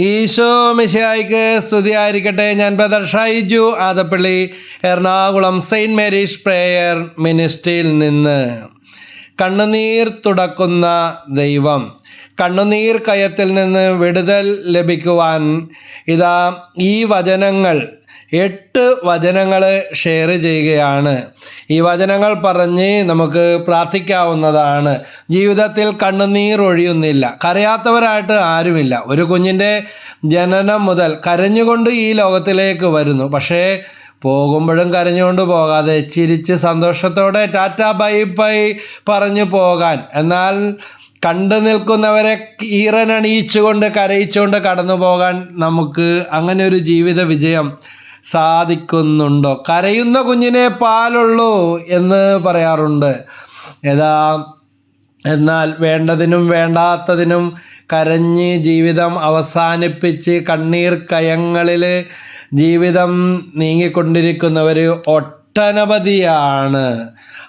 ഈശോ മിശിയായിക്ക് സ്തുതിയായിരിക്കട്ടെ. ഞാൻ brother Shaiju Adappally Ernakulam saint Mary's prayer മിനിസ്ട്രിയിൽ നിന്ന്. കണ്ണുനീർ തുടക്കുന്ന ദൈവം. കണ്ണുനീർ കയത്തിൽ നിന്ന് വിടുതൽ ലഭിക്കുവാൻ ഇതാ ഈ വചനങ്ങൾ എട്ട് വചനങ്ങൾ ഷെയർ ചെയ്യുകയാണ്. ഈ വചനങ്ങൾ പറഞ്ഞ് നമുക്ക് പ്രാർത്ഥിക്കാവുന്നതാണ്. ജീവിതത്തിൽ കണ്ണുനീർ ഒഴിയുന്നില്ല. കരയാത്തവരായിട്ട് ആരുമില്ല. ഒരു കുഞ്ഞിന്റെ ജനനം മുതൽ കരഞ്ഞുകൊണ്ട് ഈ ലോകത്തിലേക്ക് വരുന്നു. പക്ഷേ പോകുമ്പോഴും കരഞ്ഞുകൊണ്ട് പോകാതെ ചിരിച്ച് സന്തോഷത്തോടെ ടാറ്റ ബൈ ബൈ പറഞ്ഞു പോകാൻ. എന്നാൽ കണ്ടു നിൽക്കുന്നവരെ ഈറനണിയിച്ചുകൊണ്ട് കരയിച്ചുകൊണ്ട് കടന്നു പോകാൻ നമുക്ക് അങ്ങനെ ഒരു ജീവിത വിജയം സാധിക്കുന്നുണ്ടോ? കരയുന്ന കുഞ്ഞിനെ പാലുള്ളൂ എന്ന് പറയാറുണ്ട്. ഏതാ എന്നാൽ വേണ്ടതിനും വേണ്ടാത്തതിനും കരഞ്ഞ് ജീവിതം അവസാനിപ്പിച്ച് കണ്ണീർ കയങ്ങളിൽ ജീവിതം നീങ്ങിക്കൊണ്ടിരിക്കുന്നവർ ഒട്ടനവധിയാണ്.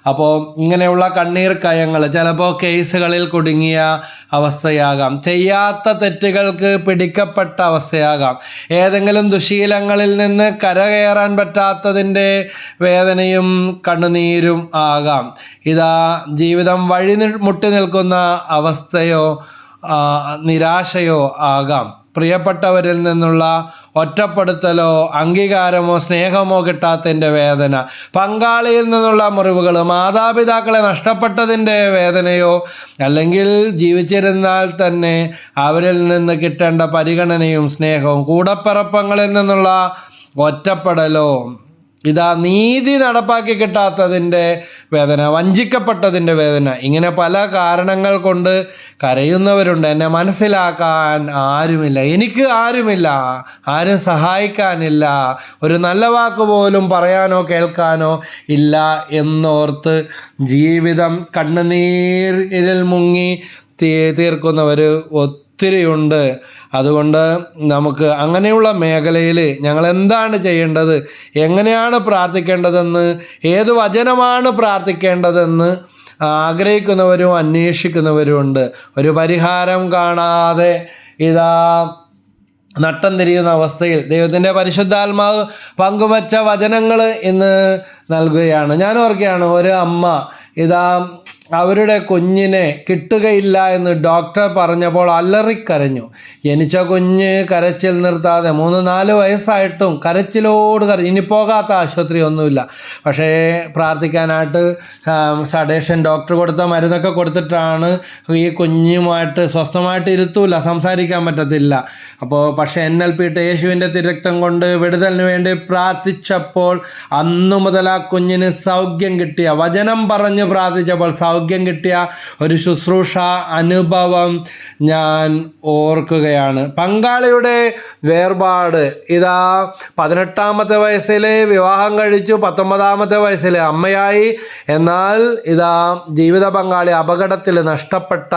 അപ്പോൾ ഇങ്ങനെയുള്ള കണ്ണീർ കയങ്ങൾ ചിലപ്പോൾ കേസുകളിൽ കുടുങ്ങിയ അവസ്ഥയാകാം. ചെയ്യാത്ത തെറ്റുകൾക്ക് പിടിക്കപ്പെട്ട അവസ്ഥയാകാം. ഏതെങ്കിലും ദുശീലങ്ങളിൽ നിന്ന് കരകയറാൻ പറ്റാത്തതിന്റെ വേദനയും കണ്ണുനീരും ആകാം. ഇതാ ജീവിതം വഴി മുട്ടി നിൽക്കുന്ന അവസ്ഥയോ നിരാശയോ ആകാം. പ്രിയപ്പെട്ടവരിൽ നിന്നുള്ള ഒറ്റപ്പെടുത്തലോ അംഗീകാരമോ സ്നേഹമോ കിട്ടാത്തതിന്റെ വേദന. പങ്കാളിയിൽ നിന്നുള്ള മുറിവുകൾ മാതാപിതാക്കളെ നഷ്ടപ്പെട്ടതിന്റെ വേദനയോ അല്ലെങ്കിൽ ജീവിച്ചിരുന്നാൽ തന്നെ അവരിൽ നിന്ന് കിട്ടേണ്ട പരിഗണനയും സ്നേഹവും കൂടപ്പിറപ്പങ്ങളിൽ നിന്നുള്ള ഒറ്റപ്പെടലോ ഇതാ നീതി നടപ്പാക്കി കിട്ടാത്തതിന്റെ വേദന വഞ്ചിക്കപ്പെട്ടതിന്റെ വേദന. ഇങ്ങനെ പല കാരണങ്ങൾ കൊണ്ട് കരയുന്നവരുണ്ട്. എന്നെ മനസ്സിലാക്കാൻ ആരുമില്ല. എനിക്ക് ആരുമില്ല. ആരും സഹായിക്കാനില്ല. ഒരു നല്ല വാക്ക് പോലും പറയാനോ കേൾക്കാനോ ഇല്ല എന്നോർത്ത് ജീവിതം കണ്ണുനീരിൽ മുങ്ങി തീർക്കുന്നവർ ഒത്തിരിയുണ്ട്. അതുകൊണ്ട് നമുക്ക് അങ്ങനെയുള്ള മേഖലയിൽ ഞങ്ങൾ എന്താണ് ചെയ്യേണ്ടത്? എങ്ങനെയാണ് പ്രാർത്ഥിക്കേണ്ടതെന്ന്? ഏത് വചനമാണ് പ്രാർത്ഥിക്കേണ്ടതെന്ന് ആഗ്രഹിക്കുന്നവരും അന്വേഷിക്കുന്നവരും ഉണ്ട്. ഒരു പരിഹാരം കാണാതെ ഇതാ നട്ടം തിരിയുന്ന അവസ്ഥയിൽ ദൈവത്തിന്റെ പരിശുദ്ധാത്മാവ് പങ്കുവച്ച വചനങ്ങൾ ഇന്ന് നൽകുകയാണ്. ഞാൻ ഓർക്കുകയാണ് ഒരു അമ്മ ഇതാ അവരുടെ കുഞ്ഞിനെ കിട്ടുകയില്ല എന്ന് ഡോക്ടർ പറഞ്ഞപ്പോൾ അലറിക്കരഞ്ഞു. ജനിച്ച കുഞ്ഞ് കരച്ചിൽ നിർത്താതെ മൂന്ന് നാല് വയസ്സായിട്ടും കരച്ചിലോട് കര ഇനി പോകാത്ത ആശുപത്രി ഒന്നുമില്ല. പക്ഷേ പ്രാർത്ഥിക്കാനായിട്ട് സഡേഷൻ ഡോക്ടർ കൊടുത്ത മരുന്നൊക്കെ കൊടുത്തിട്ടാണ് ഈ കുഞ്ഞുമായിട്ട് സ്വസ്ഥമായിട്ട് ഇരുത്തൂല സംസാരിക്കാൻ പറ്റത്തില്ല. അപ്പോൾ പക്ഷേ എൻ എൽ പി യേശുവിന്റെ തിരക്തം കൊണ്ട് വിടുതലിന് വേണ്ടി പ്രാർത്ഥിച്ചപ്പോൾ അന്നു മുതൽ ആ കുഞ്ഞിന് സൗഖ്യം കിട്ടിയ വചനം പറഞ്ഞ് പ്രാർത്ഥിച്ചപ്പോൾ സൗഖ്യം കിട്ടിയ ഒരു ശുശ്രൂഷ അനുഭവം ഞാൻ ഓർക്കുകയാണ്. പങ്കാളിയുടെ വേർപാട്. ഇതാ പതിനെട്ടാമത്തെ വയസ്സിൽ വിവാഹം കഴിച്ചു പത്തൊമ്പതാമത്തെ വയസ്സിൽ അമ്മയായി. എന്നാൽ ഇതാ ജീവിത പങ്കാളി അപകടത്തിൽ നഷ്ടപ്പെട്ട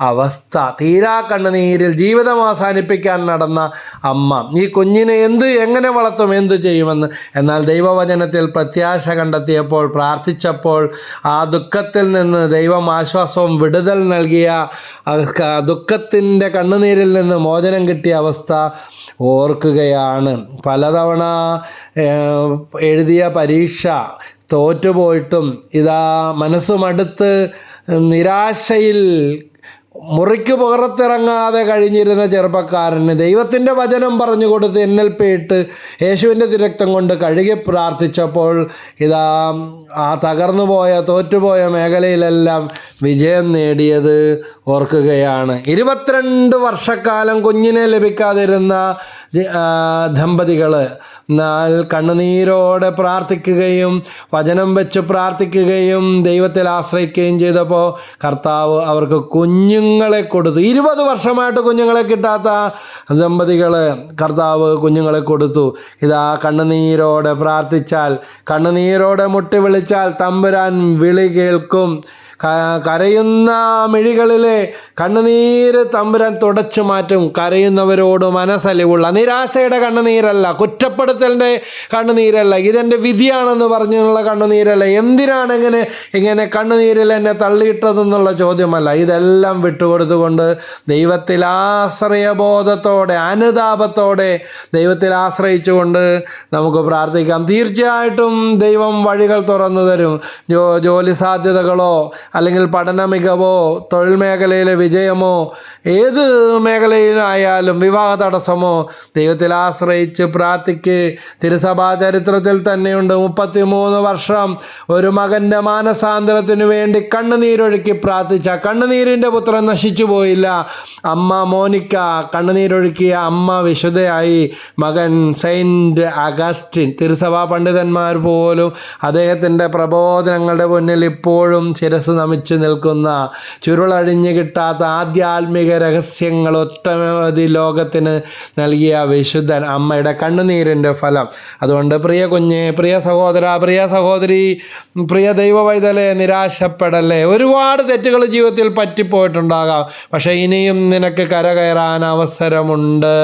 അവസ്ഥ. തീരാ കണ്ണുനീരിൽ ജീവിതം അവസാനിപ്പിക്കാൻ നടന്ന അമ്മ. ഈ കുഞ്ഞിനെ എന്ത് എങ്ങനെ വളർത്തും എന്ത് ചെയ്യുമെന്ന്. എന്നാൽ ദൈവവചനത്തിൽ പ്രത്യാശ കണ്ടെത്തിയപ്പോൾ പ്രാർത്ഥിച്ചപ്പോൾ ആ ദുഃഖത്തിൽ നിന്ന് ദൈവം ആശ്വാസവും വിടുതൽ നൽകിയ ദുഃഖത്തിന്റെ കണ്ണുനീരിൽ നിന്ന് മോചനം കിട്ടിയ അവസ്ഥ ഓർക്കുകയാണ്. പലതവണ എഴുതിയ പരീക്ഷ തോറ്റുപോയിട്ടും ഇതാ മനസ്സുമടുത്ത് നിരാശയിൽ മുറിക്ക് പുറത്തിറങ്ങാതെ കഴിഞ്ഞിരുന്ന ചെറുപ്പക്കാരന് ദൈവത്തിന്റെ വചനം പറഞ്ഞു കൊടുത്ത് എന്നൽ പേട്ട് യേശുവിന്റെ തിരക്തം കൊണ്ട് കഴുകി പ്രാർത്ഥിച്ചപ്പോൾ ഇതാ ആ തകർന്നു പോയ തോറ്റുപോയ മേഖലയിലെല്ലാം വിജയം നേടിയത് ഓർക്കുകയാണ്. ഇരുപത്തിരണ്ട് വർഷക്കാലം കുഞ്ഞിനെ ലഭിക്കാതിരുന്ന ദമ്പതികൾ കണ്ണുനീരോടെ പ്രാർത്ഥിക്കുകയും വചനം വെച്ച് പ്രാർത്ഥിക്കുകയും ദൈവത്തിൽ ആശ്രയിക്കുകയും ചെയ്തപ്പോൾ കർത്താവ് അവർക്ക് കുഞ്ഞുങ്ങളെ കൊടുത്തു. ഇരുപത് വർഷമായിട്ട് കുഞ്ഞുങ്ങളെ കിട്ടാത്ത ദമ്പതികൾ കർത്താവ് കുഞ്ഞുങ്ങളെ കൊടുത്തു. ഇതാ കണ്ണുനീരോടെ പ്രാർത്ഥിച്ചാൽ കണ്ണുനീരോടെ മുട്ടി വിളിച്ചാൽ തമ്പുരാൻ വിളി കേൾക്കും. കരയുന്ന മിഴികളിലെ കണ്ണുനീര് തമ്പുരാൻ തുടച്ചു മാറ്റും. കരയുന്നവരോട് മനസ്സലിവുള്ള നിരാശയുടെ കണ്ണുനീരല്ല കുറ്റപ്പെടുത്തലിന്റെ കണ്ണുനീരല്ല. ഇതെന്റെ വിധിയാണെന്ന് പറഞ്ഞുള്ള കണ്ണുനീരല്ല. എന്തിനാണ് ഇങ്ങനെ ഇങ്ങനെ കണ്ണുനീരിൽ എന്നെ തള്ളിയിട്ടതെന്നുള്ള ചോദ്യമല്ല. ഇതെല്ലാം വിട്ടുകൊടുത്തുകൊണ്ട് ദൈവത്തിൽ ആശ്രയബോധത്തോടെ അനുതാപത്തോടെ ദൈവത്തിൽ ആശ്രയിച്ചുകൊണ്ട് നമുക്ക് പ്രാർത്ഥിക്കാം. തീർച്ചയായിട്ടും ദൈവം വഴികൾ തുറന്നു തരും. ജോ ജോലി സാധ്യതകളോ അല്ലെങ്കിൽ പഠന മികവോ തൊഴിൽ മേഖലയിലെ വിജയമോ ഏത് മേഖലയിലായാലും വിവാഹ തടസ്സമോ ദൈവത്തിൽ ആശ്രയിച്ച് പ്രാർത്ഥിക്ക്. തിരുസഭാ ചരിത്രത്തിൽ തന്നെയുണ്ട്. മുപ്പത്തിമൂന്ന് വർഷം ഒരു മകന്റെ മാനസാന്തരത്തിനു വേണ്ടി കണ്ണുനീരൊഴുക്കി പ്രാർത്ഥിച്ച. കണ്ണുനീരിന്റെ പുത്രൻ നശിച്ചു പോയില്ല. അമ്മ മോനിക്ക കണ്ണുനീരൊഴുക്കിയ അമ്മ വിശുദ്ധയായി. മകൻ സെയിന്റ് അഗസ്റ്റിൻ. തിരുസഭാ പണ്ഡിതന്മാർ പോലും അദ്ദേഹത്തിന്റെ പ്രബോധനങ്ങളുടെ മുന്നിൽ ഇപ്പോഴും ശിരസ് നമിച്ചു നിൽക്കുന്ന ചുരുളഴിഞ്ഞു കിട്ടാത്ത ആധ്യാത്മിക രഹസ്യങ്ങൾ ഒട്ടനവധി ലോകത്തിന് നൽകിയ വിശുദ്ധൻ അമ്മയുടെ കണ്ണുനീരിന്റെ ഫലം. അതുകൊണ്ട് പ്രിയ കുഞ്ഞ് പ്രിയ സഹോദര പ്രിയ സഹോദരി പ്രിയ ദൈവവൈതലെ നിരാശപ്പെടല്ലേ? ഒരുപാട് തെറ്റുകൾ ജീവിതത്തിൽ പറ്റിപ്പോയിട്ടുണ്ടാകാം. പക്ഷേ ഇനിയും നിനക്ക് കരകയറാൻ അവസരമുണ്ട്.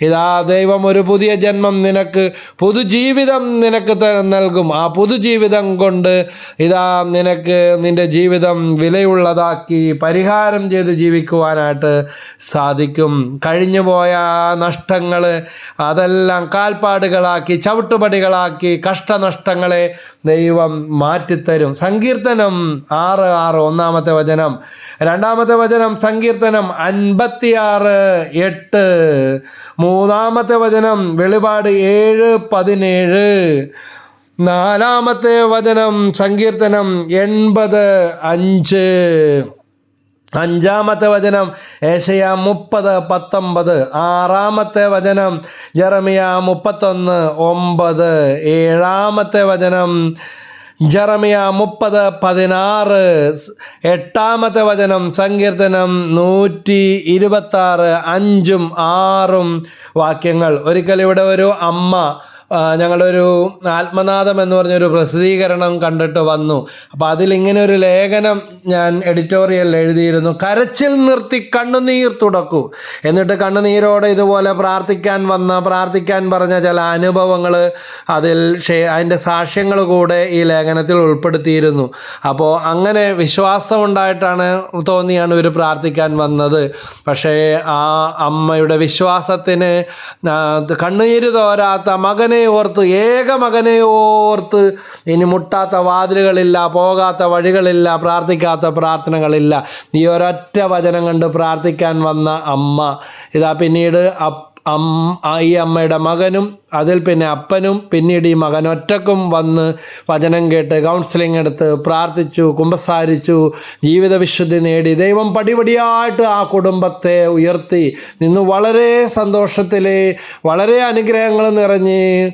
ഇതാ ദൈവം ഒരു പുതിയ ജന്മം നിനക്ക് പുതുജീവിതം നിനക്ക് നൽകും. ആ പുതുജീവിതം കൊണ്ട് ഇതാ നിനക്ക് നിന്റെ ജീവിതം വിലയുള്ളതാക്കി പരിഹാരം ചെയ്ത് ജീവിക്കുവാനായിട്ട് സാധിക്കും. കഴിഞ്ഞുപോയ നഷ്ടങ്ങൾ അതെല്ലാം കാൽപ്പാടുകളാക്കി ചവിട്ടുപടികളാക്കി കഷ്ടനഷ്ടങ്ങളെ ദൈവം മാറ്റിത്തരും. സങ്കീർത്തനം ആറ് ആറ് ഒന്നാമത്തെ വചനം. രണ്ടാമത്തെ വചനം സങ്കീർത്തനം അൻപത്തിയാറ് എട്ട്. മൂന്നാമത്തെ വചനം വെളിപാട് ഏഴ് പതിനേഴ്. നാലാമത്തെ വചനം സങ്കീർത്തനം എൺപത് അഞ്ച്. അഞ്ചാമത്തെ വചനം ഏഷയ മുപ്പത് പത്തൊമ്പത്. ആറാമത്തെ വചനം ജറമിയ മുപ്പത്തൊന്ന് ഒമ്പത്. ഏഴാമത്തെ വചനം ജറമിയ മുപ്പത് പതിനാറ്. എട്ടാമത്തെ വചനം സങ്കീർത്തനം നൂറ്റി ഇരുപത്താറ് അഞ്ചും ആറും വാക്യങ്ങൾ. ഒരിക്കൽ ഇവിടെ ഒരു അമ്മ ഞങ്ങളുടെ ഒരു ആത്മനാഥം എന്ന് പറഞ്ഞൊരു പ്രസിദ്ധീകരണം കണ്ടിട്ട് വന്നു. അപ്പോൾ അതിലിങ്ങനെ ഒരു ലേഖനം ഞാൻ എഡിറ്റോറിയൽ എഴുതിയിരുന്നു. കരച്ചിൽ നിർത്തി കണ്ണുനീർ തുടക്കൂ. എന്നിട്ട് കണ്ണുനീരോടെ ഇതുപോലെ പ്രാർത്ഥിക്കാൻ വന്ന പ്രാർത്ഥിക്കാൻ പറഞ്ഞ ചില അനുഭവങ്ങൾ അതിൽ ഷേ- അതിന്റെ സാക്ഷ്യങ്ങൾ കൂടെ ഈ ലേഖനത്തിൽ ഉൾപ്പെടുത്തിയിരുന്നു. അപ്പോൾ അങ്ങനെ വിശ്വാസമുണ്ടായിട്ടാണ് തോന്നിയാണ് ഇവർ പ്രാർത്ഥിക്കാൻ വന്നത്. പക്ഷേ ആ അമ്മയുടെ വിശ്വാസത്തിന് കണ്ണുനീര് തോരാത്ത മകനെ ഓർത്ത് ഏക മകനെ ഓർത്ത് ഇനി മുട്ടാത്ത വാതിലുകളില്ല പോകാത്ത വഴികളില്ല പ്രാർത്ഥിക്കാത്ത പ്രാർത്ഥനകളില്ല. ഈ ഒരൊറ്റ വചനം കണ്ട് പ്രാർത്ഥിക്കാൻ വന്ന അമ്മ ഇതാ പിന്നീട് അപ്പ് അം ഈ അമ്മയുടെ മകനും അതിൽ പിന്നെ അപ്പനും പിന്നീട് ഈ മകൻ ഒറ്റക്കും വന്ന് വചനം കേട്ട് കൗൺസിലിംഗ് എടുത്ത് പ്രാർത്ഥിച്ചു കുമ്പസാരിച്ചു ജീവിത വിശുദ്ധി നേടി ദൈവം പടിപടിയായിട്ട് ആ കുടുംബത്തെ ഉയർത്തി നിന്ന് വളരെ സന്തോഷത്തിൽ വളരെ അനുഗ്രഹങ്ങൾ നിറഞ്ഞ്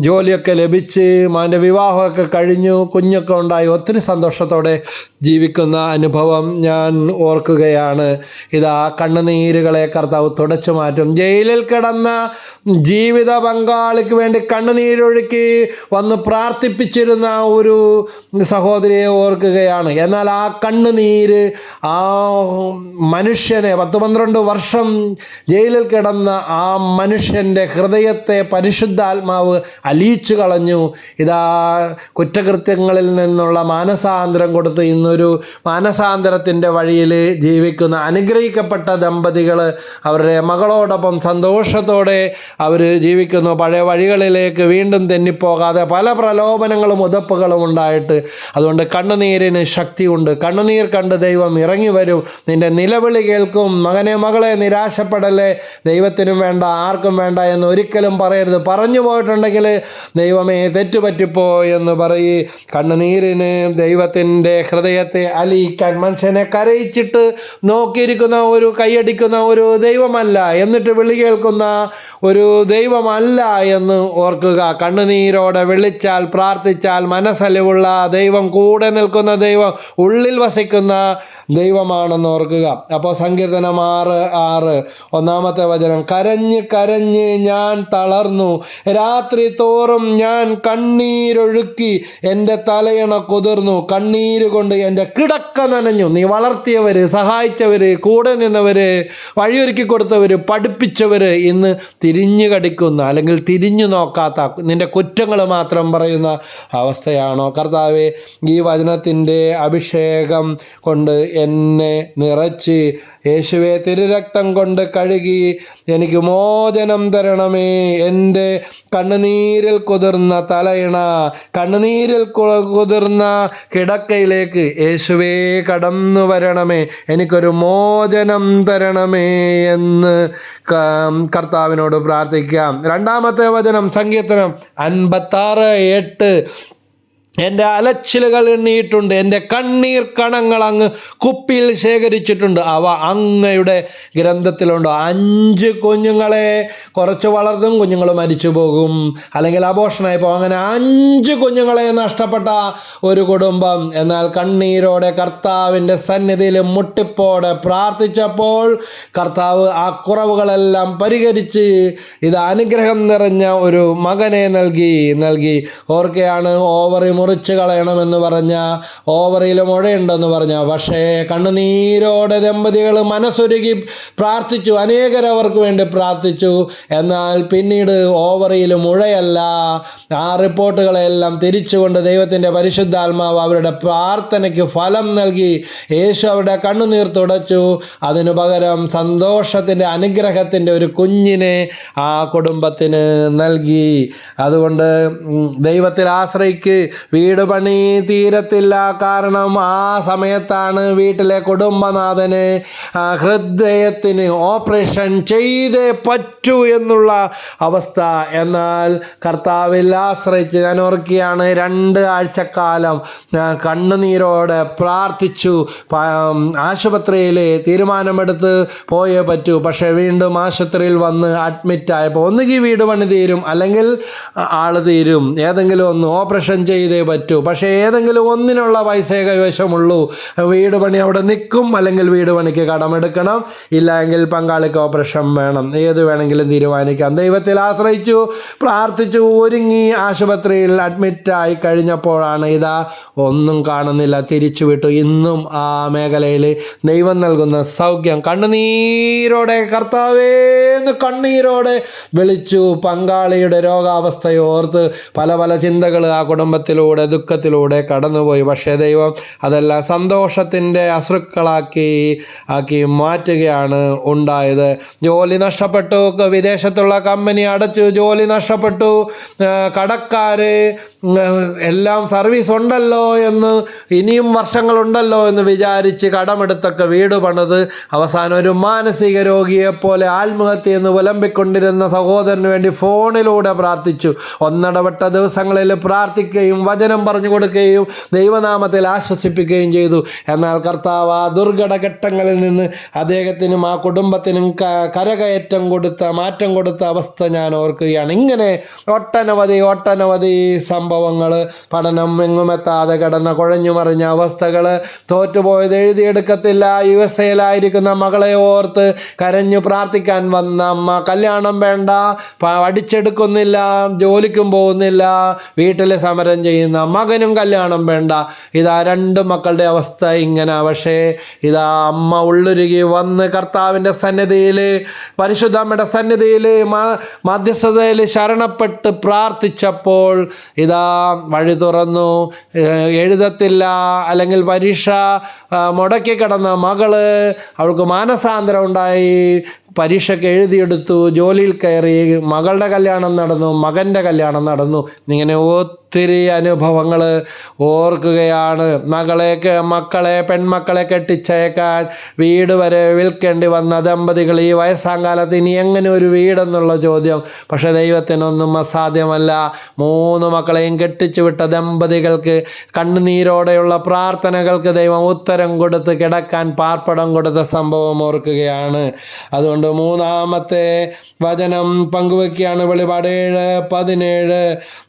ജോലിയൊക്കെ ലഭിച്ച് അവന്റെ വിവാഹമൊക്കെ കഴിഞ്ഞു കുഞ്ഞൊക്കെ ഉണ്ടായി ഒത്തിരി സന്തോഷത്തോടെ ജീവിക്കുന്ന അനുഭവം ഞാൻ ഓർക്കുകയാണ്. ഇതാ കണ്ണുനീരുകളെ കർത്താവ് തുടച്ചു മാറ്റും. ജയിലിൽ കിടന്ന ജീവിത പങ്കാളിക്ക് വേണ്ടി കണ്ണുനീരൊഴുക്കി വന്ന് പ്രാർത്ഥിപ്പിച്ചിരുന്ന ഒരു സഹോദരിയെ ഓർക്കുകയാണ്. എന്നാൽ ആ കണ്ണുനീര് ആ മനുഷ്യനെ പത്ത് പന്ത്രണ്ട് വർഷം ജയിലിൽ കിടന്ന ആ മനുഷ്യന്റെ ഹൃദയത്തെ പരിശുദ്ധാത്മാവ് അലിയിച്ചു കളഞ്ഞു. ഇതാ കുറ്റകൃത്യങ്ങളിൽ നിന്നുള്ള മാനസാന്തരം കൊടുത്ത് ഇന്നൊരു മാനസാന്തരത്തിന്റെ വഴിയിൽ ജീവിക്കുന്ന അനുഗ്രഹിക്കപ്പെട്ട ദമ്പതികൾ അവരുടെ മകളോടൊപ്പം സന്തോഷത്തോടെ അവർ ജീവിക്കുന്നു. പഴയ വഴികളിലേക്ക് വീണ്ടും തെന്നിപ്പോകാതെ പല പ്രലോഭനങ്ങളും ഉതപ്പുകളും ഉണ്ടായിട്ട് അതുകൊണ്ട് കണ്ണുനീരിന് ശക്തിയുണ്ട്. കണ്ണുനീർ കണ്ട് ദൈവം ഇറങ്ങി വരും. നിന്റെ നിലവിളി കേൾക്കും. മകനെ മകളെ നിരാശപ്പെടല്ലേ? ദൈവത്തിനും വേണ്ട ആർക്കും വേണ്ട എന്ന് ഒരിക്കലും പറയരുത്. പറഞ്ഞു പോയിട്ടുണ്ടെങ്കിൽ ദൈവമേ തെറ്റുപറ്റിപ്പോ എന്ന് പറയി. കണ്ണുനീരിന് ദൈവത്തിന്റെ ഹൃദയത്തെ അലിയിക്കാൻ മനുഷ്യനെ കരയിച്ചിട്ട് നോക്കിയിരിക്കുന്ന ഒരു കൈയടിക്കുന്ന ഒരു ദൈവമല്ല. എന്നിട്ട് വിളി കേൾക്കുന്ന ഒരു ദൈവമല്ല എന്ന് ഓർക്കുക. കണ്ണുനീരോടെ വിളിച്ചാൽ പ്രാർത്ഥിച്ചാൽ മനസ്സലിവുള്ള ദൈവം കൂടെ നിൽക്കുന്ന ദൈവം ഉള്ളിൽ വസിക്കുന്ന ദൈവമാണെന്ന് ഓർക്കുക. അപ്പോൾ സങ്കീർത്തനം ആറ് ആറ്. ഒന്നാമത്തെ വചനം കരഞ്ഞ് കരഞ്ഞ് ഞാൻ തളർന്നു. രാത്രി തോറും ഞാൻ കണ്ണീരൊഴുക്കി എന്റെ തലയണ കുതിർന്നു. കണ്ണീര് കൊണ്ട് എന്റെ കിടക്ക നനഞ്ഞു. നീ വളർത്തിയവർ സഹായിച്ചവർ കൂടെ നിന്നവർ വഴിയൊരുക്കി കൊടുത്തവർ പഠിപ്പിച്ചവർ ഇന്ന് തിരിഞ്ഞു കടിക്കുന്ന അല്ലെങ്കിൽ തിരിഞ്ഞു നോക്കാത്ത നിന്റെ കുറ്റങ്ങൾ മാത്രം പറയുന്ന അവസ്ഥയാണോ? കർത്താവെ ഈ വചനത്തിന്റെ അഭിഷേകം കൊണ്ട് എന്നെ നിറച്ച് യേശുവെ തിരുരക്തം കൊണ്ട് കഴുകി എനിക്ക് മോചനം തരണമേ. എന്റെ കണ്ണുനീരിൽ കുതിർന്ന തലയിണ കണ്ണുനീരിൽ കുതിർന്ന കിടക്കയിലേക്ക് യേശുവേ കടന്നു വരണമേ. എനിക്കൊരു മോചനം തരണമേ എന്ന് കർത്താവിനോട് പ്രാർത്ഥിക്കാം. രണ്ടാമത്തെ വചനം സങ്കീർത്തനം അൻപത്താറ് എട്ട്. എന്റെ അലച്ചിലുകൾ എണ്ണിയിട്ടുണ്ട്. എന്റെ കണ്ണീർ കണങ്ങൾ അങ്ങ് കുപ്പിയിൽ ശേഖരിച്ചിട്ടുണ്ട്. അവ അങ്ങയുടെ ഗ്രന്ഥത്തിലുണ്ട്. അഞ്ച് കുഞ്ഞുങ്ങളെ കുറച്ച് വളർത്തും കുഞ്ഞുങ്ങൾ മരിച്ചു പോകും. അല്ലെങ്കിൽ അബോഷനായി പോകും. അങ്ങനെ അഞ്ച് കുഞ്ഞുങ്ങളെ നഷ്ടപ്പെട്ട ഒരു കുടുംബം. എന്നാൽ കണ്ണീരോടെ കർത്താവിന്റെ സന്നിധിയിൽ മുട്ടിപ്പോടെ പ്രാർത്ഥിച്ചപ്പോൾ കർത്താവ് ആ കുറവുകളെല്ലാം പരിഹരിച്ച് ഇത് അനുഗ്രഹം നിറഞ്ഞ ഒരു മകനെ നൽകി. നൽകി. ഓർക്കെയാണ് ഓവറി മുറിച്ച് കളയണമെന്ന് പറഞ്ഞ ഓവറിൽ മുഴയുണ്ടെന്ന് പറഞ്ഞ പക്ഷേ കണ്ണുനീരോടെ ദമ്പതികൾ മനസ്സൊരുക്കി പ്രാർത്ഥിച്ചു അനേകർ അവർക്ക് വേണ്ടി പ്രാർത്ഥിച്ചു. എന്നാൽ പിന്നീട് ഓവറിൽ മുഴയല്ല. ആ റിപ്പോർട്ടുകളെല്ലാം തിരിച്ചുകൊണ്ട് ദൈവത്തിന്റെ പരിശുദ്ധാത്മാവ് അവരുടെ പ്രാർത്ഥനയ്ക്ക് ഫലം നൽകി. യേശു അവരുടെ കണ്ണുനീർ തുടച്ചു. അതിനു പകരം സന്തോഷത്തിന്റെ അനുഗ്രഹത്തിന്റെ ഒരു കുഞ്ഞിനെ ആ കുടുംബത്തിന് നൽകി. അതുകൊണ്ട് ദൈവത്തിൽ ആശ്രയിക്ക്. വീട് പണി തീരത്തില്ല. കാരണം ആ സമയത്താണ് വീട്ടിലെ കുടുംബനാഥന് ഹൃദയത്തിന് ഓപ്പറേഷൻ ചെയ്തേ പറ്റൂ എന്നുള്ള അവസ്ഥ. എന്നാൽ കർത്താവിൽ ആശ്രയിച്ച് ഞാൻ ഓർക്കുകയാണ് രണ്ട് ആഴ്ചക്കാലം കണ്ണുനീരോടെ പ്രാർത്ഥിച്ചു. ആശുപത്രിയിൽ തീരുമാനമെടുത്ത് പോയേ പറ്റൂ. പക്ഷേ വീണ്ടും ആശുപത്രിയിൽ വന്ന് അഡ്മിറ്റ് ആയപ്പോൾ ഒന്നുകിൽ വീട് പണി തീരും അല്ലെങ്കിൽ ആൾ തീരും. ഏതെങ്കിലും ഒന്ന് ഓപ്പറേഷൻ ചെയ്തേ പറ്റൂ. പക്ഷേ ഏതെങ്കിലും ഒന്നിനുള്ള പൈസ കൈവശമുള്ളൂ. വീട് പണി അവിടെ നിൽക്കും. അല്ലെങ്കിൽ വീട് പണിക്ക് കടമെടുക്കണം ഇല്ല എങ്കിൽ പങ്കാളിക്ക് ഓപ്പറേഷൻ വേണം. ഏത് വേണമെങ്കിലും തീരുമാനിക്കാം. ദൈവത്തിൽ ആശ്രയിച്ചു പ്രാർത്ഥിച്ചു ഒരുങ്ങി ആശുപത്രിയിൽ അഡ്മിറ്റായി കഴിഞ്ഞപ്പോഴാണ് ഇതാ ഒന്നും കാണുന്നില്ല. തിരിച്ചു വിട്ടു. ഇന്നും ആ മേഖലയിൽ ദൈവം നൽകുന്ന സൗഖ്യം. കണ്ണുനീരോടെ കർത്താവേന്ന് കണ്ണീരോടെ വിളിച്ചു. പങ്കാളിയുടെ രോഗാവസ്ഥയോർത്ത് പല പല ചിന്തകൾ ആ കുടുംബത്തിലൂടെ ദുഃഖത്തിലൂടെ കടന്നുപോയി. പക്ഷേ ദൈവം അതെല്ലാം സന്തോഷത്തിന്റെ അശ്രുക്കളാക്കി ആക്കി മാറ്റുകയാണ് ഉണ്ടായത്. ജോലി നഷ്ടപ്പെട്ടു വിദേശത്തുള്ള കമ്പനി അടച്ചു ജോലി നഷ്ടപ്പെട്ടു കടക്കാർ എല്ലാം സർവീസ് ഉണ്ടല്ലോ എന്ന് ഇനിയും വർഷങ്ങളുണ്ടല്ലോ എന്ന് വിചാരിച്ച് കടമെടുത്തൊക്കെ വീട് പണിത് അവസാനം ഒരു മാനസിക രോഗിയെ പോലെ ആത്മഹത്യ എന്ന് വിലമ്പിക്കൊണ്ടിരുന്ന സഹോദരന് വേണ്ടി ഫോണിലൂടെ പ്രാർത്ഥിച്ചു. ഒന്നിടവിട്ട ദിവസങ്ങളിൽ പ്രാർത്ഥിക്കുകയും വചനം പറഞ്ഞു കൊടുക്കുകയും ദൈവനാമത്തിൽ ആശ്വസിപ്പിക്കുകയും ചെയ്തു. എന്നാൽ കർത്താവ് ആ ദുർഘടഘട്ടങ്ങളിൽ നിന്ന് അദ്ദേഹത്തിനും ആ കുടുംബത്തിനും കരകയറ്റം കൊടുത്ത മാറ്റം കൊടുത്ത അവസ്ഥ ഞാൻ ഓർക്കുകയാണ്. ഇങ്ങനെ ഒട്ടനവധി ഒട്ടനവധി സംഭവങ്ങൾ പഠനം എങ്ങുമെത്താതെ കിടന്ന കുഴഞ്ഞു മറിഞ്ഞ അവസ്ഥകൾ തോറ്റുപോയത് എഴുതിയെടുക്കത്തില്ല. യു എസ് എയിലായിരിക്കുന്ന മകളെ ഓർത്ത് കരഞ്ഞു പ്രാർത്ഥിക്കാൻ വന്ന അമ്മ കല്യാണം വേണ്ട പഠിച്ചെടുക്കുന്നില്ല ജോലിക്കും പോകുന്നില്ല വീട്ടിൽ സമരം ചെയ്യുന്ന മകനും കല്യാണം വേണ്ട. ഇതാ രണ്ട് മക്കളുടെ അവസ്ഥ ഇങ്ങനെ. പക്ഷേ ഇതാ അമ്മ ഉള്ളൊരുകി വന്ന് കർത്താവിന്റെ സന്നിധിയിൽ പരിശുദ്ധ അമ്മയുടെ സന്നിധിയിൽ മധ്യസ്ഥതയിൽ ശരണപ്പെട്ട് പ്രാർത്ഥിച്ചപ്പോൾ ഇതാ വഴി തുറന്നു. എഴുതത്തില്ല. അല്ലെങ്കിൽ പരീക്ഷ മുടക്കി കിടന്ന മകൾ അവൾക്ക് മാനസാന്തരം ഉണ്ടായി പരീക്ഷയ്ക്ക് എഴുതിയെടുത്തു. ജോലിയിൽ കയറി മകളുടെ കല്യാണം നടന്നു മകന്റെ കല്യാണം നടന്നു. ഇങ്ങനെ ഒത്തിരി അനുഭവങ്ങൾ ഓർക്കുകയാണ്. മകളെ മക്കളെ പെൺമക്കളെ കെട്ടിച്ചേക്കാൻ വീട് വരെ വിൽക്കേണ്ടി വന്ന ദമ്പതികൾ ഈ വയസ്സാം കാലത്ത് ഇനി എങ്ങനെ ഒരു വീടെന്നുള്ള ചോദ്യം. പക്ഷെ ദൈവത്തിനൊന്നും അസാധ്യമല്ല. മൂന്ന് മക്കളെയും കെട്ടിച്ചു വിട്ട ദമ്പതികൾക്ക് കണ്ണുനീരോടെയുള്ള പ്രാർത്ഥനകൾക്ക് ദൈവം ഉത്തരം കൂടാരം കൊടുത്ത് കിടക്കാൻ പാർപ്പടം കൊടുത്ത സംഭവം ഓർക്കുകയാണ്. അതുകൊണ്ട് മൂന്നാമത്തെ വചനം പങ്കുവെക്കുകയാണ്. വെളിപാട് ഏഴ് പതിനേഴ്.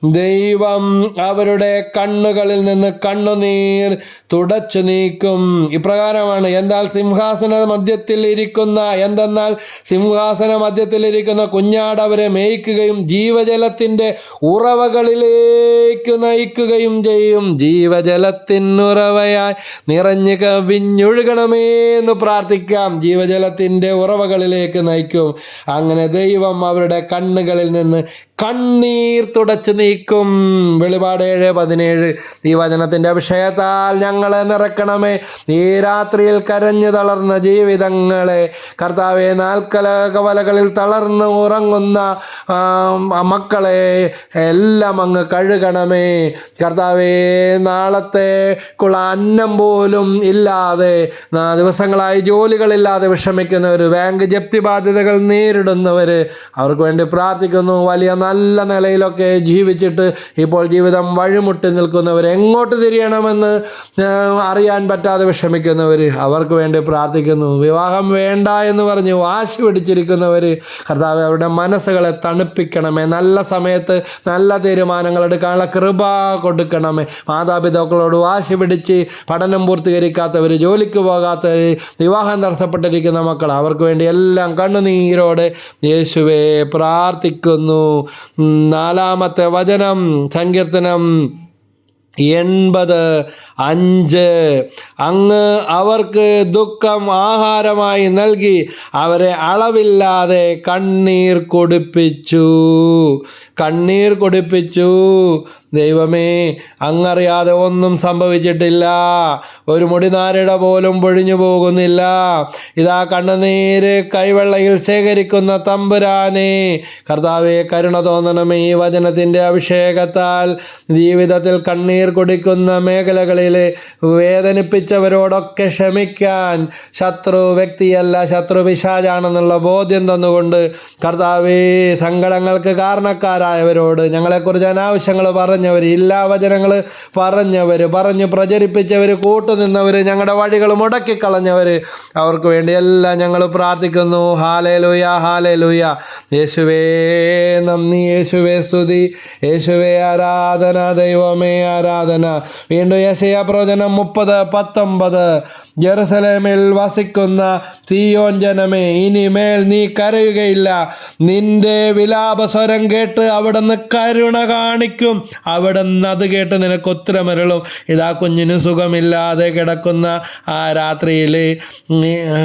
ദൈവം അവരുടെ കണ്ണുകളിൽ നിന്ന് കണ്ണുനീർ തുടച്ചു നീക്കും. ഇപ്രകാരമാണ് എന്നാൽ സിംഹാസന മധ്യത്തിൽ ഇരിക്കുന്ന എന്തെന്നാൽ സിംഹാസന മധ്യത്തിൽ ഇരിക്കുന്ന കുഞ്ഞാട് അവരെ മേയ്ക്കുകയും ജീവജലത്തിന്റെ ഉറവകളിലേക്ക് നയിക്കുകയും ചെയ്യും. ജീവജലത്തിനുറവയായി നിറഞ്ഞു കവിഞ്ഞൊഴുകണമേ എന്ന് പ്രാർത്ഥിക്കാം. ജീവജലത്തിന്റെ ഉറവകളിലേക്ക് നയിക്കും. അങ്ങനെ ദൈവം അവരുടെ കണ്ണുകളിൽ നിന്ന് കണ്ണീർ തുടച്ചു നീക്കും. വെളിപാട് ഏഴ് പതിനേഴ്. ഈ വചനത്തിന്റെ അഭിഷേകത്താൽ ഞങ്ങളെ നിറക്കണമേ ഈ രാത്രിയിൽ കരഞ്ഞു തളർന്ന ജീവിതങ്ങളെ കർത്താവെ നാൽക്കല കവലകളിൽ തളർന്ന് ഉറങ്ങുന്ന മക്കളെ എല്ലാം അങ്ങ് കഴുകണമേ. കർത്താവേ നാളത്തെ കുള അന്നം പോലും ഇല്ലാതെ ദിവസങ്ങളായി ജോലികളില്ലാതെ വിഷമിക്കുന്നവർ ബാങ്ക് ജപ്തി ബാധ്യതകൾ നേരിടുന്നവർ അവർക്ക് വേണ്ടി പ്രാർത്ഥിക്കുന്നു. വലിയ നല്ല നിലയിലൊക്കെ ജീവിച്ചിട്ട് ഇപ്പോൾ ജീവിതം വഴിമുട്ടി നിൽക്കുന്നവർ എങ്ങോട്ട് തിരിയണമെന്ന് അറിയാൻ പറ്റാതെ വിഷമിക്കുന്നവർ അവർക്ക് വേണ്ടി പ്രാർത്ഥിക്കുന്നു. വിവാഹം വേണ്ട എന്ന് പറഞ്ഞ് വാശി പിടിച്ചിരിക്കുന്നവർ കർത്താവ് അവരുടെ മനസ്സുകളെ തണുപ്പിക്കണമേ. നല്ല സമയത്ത് നല്ല തീരുമാനങ്ങൾ എടുക്കാനുള്ള കൃപ കൊടുക്കണമേ. മാതാപിതാക്കളോട് വാശി പിടിച്ച് പഠനം പൂർത്തീകരിക്കാത്തവർ ജോലിക്ക് പോകാത്തവർ വിവാഹം തടസ്സപ്പെട്ടിരിക്കുന്ന മക്കൾ അവർക്ക് വേണ്ടി എല്ലാം കണ്ണുനീരോടെ യേശുവെ പ്രാർത്ഥിക്കുന്നു. നാലാമത്തെ വചനം സങ്കീർത്തനം എൺപത് അഞ്ച്. അങ്ങ് അവർക്ക് ദുഃഖം ആഹാരമായി നൽകി അവരെ അളവില്ലാതെ കണ്ണീർ കൊടുപ്പിച്ചു. കണ്ണീർ കൊടുപ്പിച്ചു. ദൈവമേ അങ്ങറിയാതെ ഒന്നും സംഭവിച്ചിട്ടില്ല. ഒരു മുടിനാരിട പോലും പൊഴിഞ്ഞു പോകുന്നില്ല. ഇതാ കണ്ണുനീര് കൈവെള്ളയിൽ ശേഖരിക്കുന്ന തമ്പുരാനെ. കർത്താവെ കരുണ തോന്നണമേ ഈ വചനത്തിന്റെ അഭിഷേകത്താൽ. ജീവിതത്തിൽ കണ്ണീർ കുടിക്കുന്ന മേഖലകളിൽ വേദനിപ്പിച്ചവരോടൊക്കെ ക്ഷമിക്കാൻ ശത്രു വ്യക്തിയല്ല ശത്രു പിശാചാണെന്നുള്ള ബോധ്യം തന്നുകൊണ്ട് കർത്താവേ സങ്കടങ്ങൾക്ക് കാരണക്കാരായവരോട് ഞങ്ങളെക്കുറിച്ച് അനാവശ്യങ്ങൾ പറഞ്ഞവർ ഇല്ലാ വചനങ്ങൾ പറഞ്ഞവർ പറഞ്ഞ് പ്രചരിപ്പിച്ചവർ കൂട്ടുനിന്നവർ ഞങ്ങളുടെ വഴികൾ മുടക്കിക്കളഞ്ഞവർ അവർക്ക് വേണ്ടി എല്ലാം ഞങ്ങൾ പ്രാർത്ഥിക്കുന്നു. ഹാലേ ലൂയ ഹാലേ ലൂയ യേശുവേ നന്ദി. യേശുവേ സ്തുതി. യേശുവേ ആരാധന. ദൈവമേ ആരാധന. വീണ്ടും യേശയ പ്രവചനം മുപ്പത് പത്തൊമ്പത്. ജെറുസലേമിൽ വസിക്കുന്ന സിയോൻ ജനമേ ഇനിമേൽ നീ കരയുകയില്ല. നിന്റെ വിലാപസ്വരം കേട്ട് അവിടുന്ന് കരുണ കാണിക്കും. അവിടുന്ന് അത് കേട്ട് നിനക്ക് ഉത്തരമരളും. ഇതാ കുഞ്ഞിന് സുഖമില്ലാതെ കിടക്കുന്ന ആ രാത്രിയിൽ